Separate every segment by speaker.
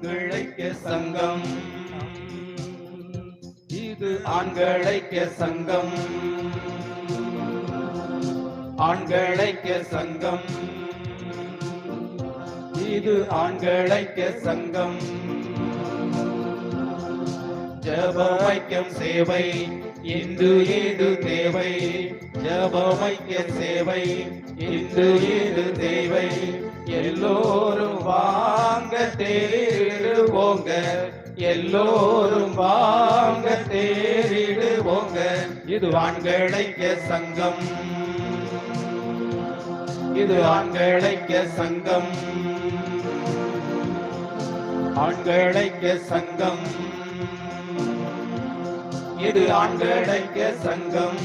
Speaker 1: ஆண்களைக்க சங்கம். இது ஆண்களைக்க சங்கம். ஆண்களைக்க சங்கம். இது ஆண்களைக்க சங்கம். ஜபமைக்கம் சேவை இன்று ஏது தேவை. ஜபமைக்க சேவை இன்று ஏது தேவை. எல்லோரும் வா வாங்க தேடுவோங்க எல்லோரும் வாங்க தேடிடுவோங்க இது ஆண்களைக்க சங்கம். இது ஆண்களைக்க சங்கம். ஆண்களைக்க சங்கம். இது ஆண்களைக்க சங்கம்.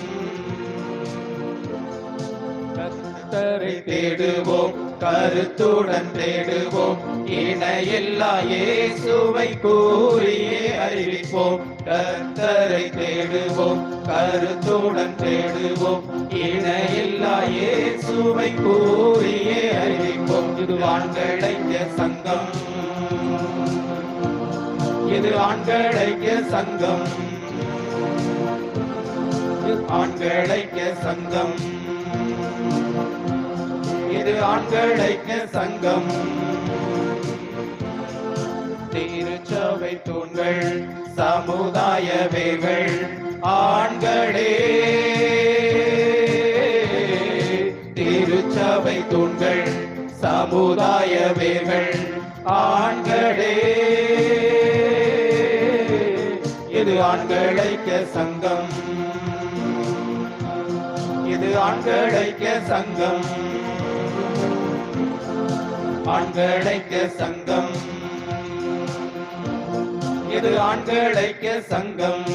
Speaker 1: கத்தரை தேடுவோம். கருத்துடன் தேடுவோம். இணையில்லா இயேசுவை கூறியே அறிவிப்போம். கர்த்தரை தேடுவோம். கருத்துடன் தேடுவோம். இணையில்லா இயேசுவை கூறியே அறிவிப்போம். இது ஆண்களைக்க சங்கம். இது ஆண்களைக்க சங்கம். இது ஆண்களைக்க சங்கம். இது ஆண்களைக்க சங்கம். திருச்சபை தூண்கள் சமுதாய வேர்கள் ஆண்களே. திருச்சபை தூண்கள் சமுதாய வேர்கள் ஆண்களே. இது ஆண்களைக்க சங்கம். இது ஆண்களைக்க சங்கம். ஆண்களைக்க சங்கம். இது ஆண்களைக்க சங்கம்?